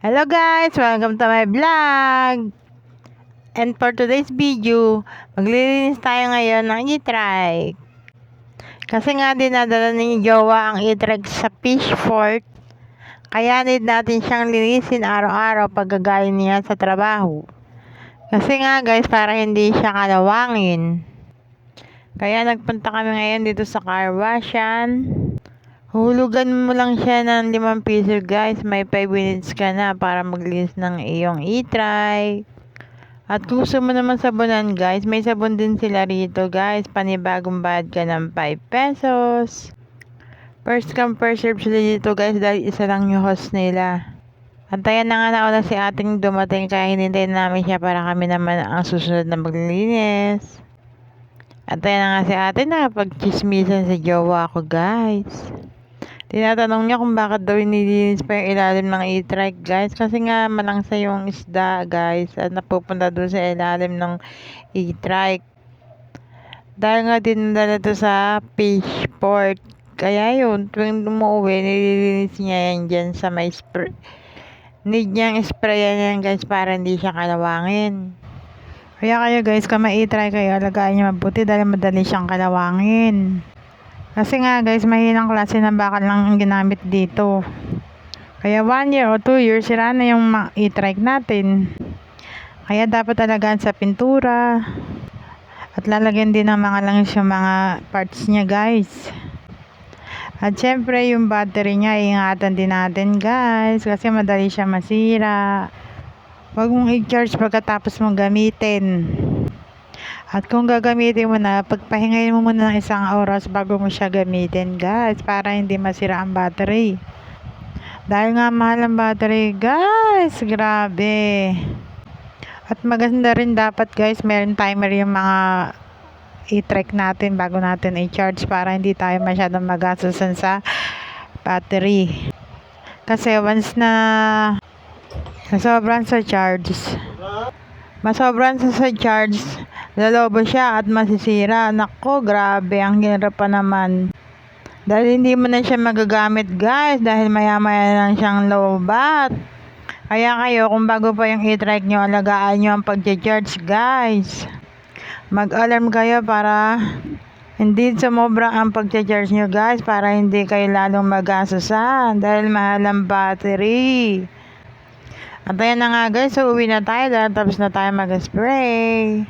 Hello guys! Welcome to my vlog! And for today's video, maglilinis tayo ngayon ng e-trike. Kasi nga dinadala ni Jowa ang e-trike sa fish fort. Kaya need natin siyang linisin araw-araw pag gagaling niya sa trabaho. Kasi nga guys, para hindi siya kalawangin. Kaya nagpunta kami ngayon dito sa car washan. Hulugan mo lang siya ng 5 piso guys. May 5 minutes ka na para maglinis ng iyong e-try. At kung gusto mo naman sabunan guys, may sabon din sila rito guys. Panibagong bayad ka ng 5 pesos. First come first serve sila dito guys dahil isa lang yung host nila. At ayan na nga nauna si ating dumating kaya hinintay namin siya para kami naman ang susunod na maglilinis. At ayan na nga si ate nakapag-chismisan sa jowa ko guys. Tinatanong niya kung bakit daw nililinis pa yung ilalim ng e-trike guys. Kasi nga malangsa yung isda guys. At napupunta doon sa ilalim ng e-trike. Dahil nga dinadala to sa fish port. Kaya yun, tuwing umuwi, nililinis niya yan dyan sa may spray. Need niyang sprayan yan guys para hindi siya kalawangin. Kaya kayo guys, kung ma-try kayo, alagaan niyo mabuti dahil madali siyang kalawangin. Kasi nga guys, mahinang klase ng bakal lang ang ginamit dito. Kaya 1 year o 2 years, sira na yung e-trike natin. Kaya dapat alagaan sa pintura. At lalagyan din ng mga langis yung mga parts niya guys. At syempre yung battery niya, ingatan din natin guys. Kasi madali siya masira. Huwag mong i-charge pagkatapos mong gamitin. At kung gagamitin mo na, pagpahingayin mo muna ng isang oras bago mo siya gamitin guys. Para hindi masira ang battery. Dahil nga mahal ang battery guys. Grabe. At maganda rin dapat guys, meron timer yung mga i-track natin bago natin i-charge para hindi tayo masyadong magastusan sa battery. Kasi once na nasobran sa charge, masobran sa sa charge, lalobo siya at masisira. Nako, grabe, ang hirap pa naman. Dahil hindi mo na siya magagamit guys, dahil maya maya lang siyang lobat. Kaya kayo, kung bago pa yung e-trike nyo, alagaan nyo ang pag-charge guys mag-alarm kayo para hindi sumobra ang pag-charge nyo guys para hindi kayo lalong magastusan dahil mahal ang battery. At ayan na nga guys, so uwi na tayo dahil tapos na tayo mag-spray.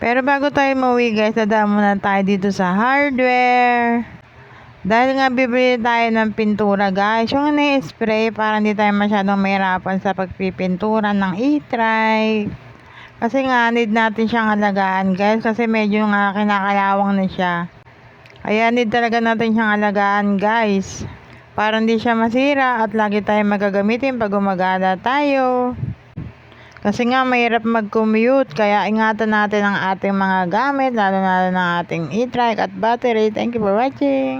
Pero bago tayo mauwi guys, dadaan muna tayo dito sa hardware. Dahil nga bibili tayo ng pintura guys, yung na-spray para hindi tayo masyadong mahirapan sa pagpipintura ng e-trike. Kasi nga, need natin siyang alagaan, guys. Kasi medyo nga kinakalawang na siya. Kaya need talaga natin siyang alagaan, guys. Para hindi siya masira at lagi tayong magagamitin pag gumagala tayo. Kasi nga, mahirap mag-commute. Kaya ingatan natin ang ating mga gamit, lalo na ng ating e-trike at battery. Thank you for watching.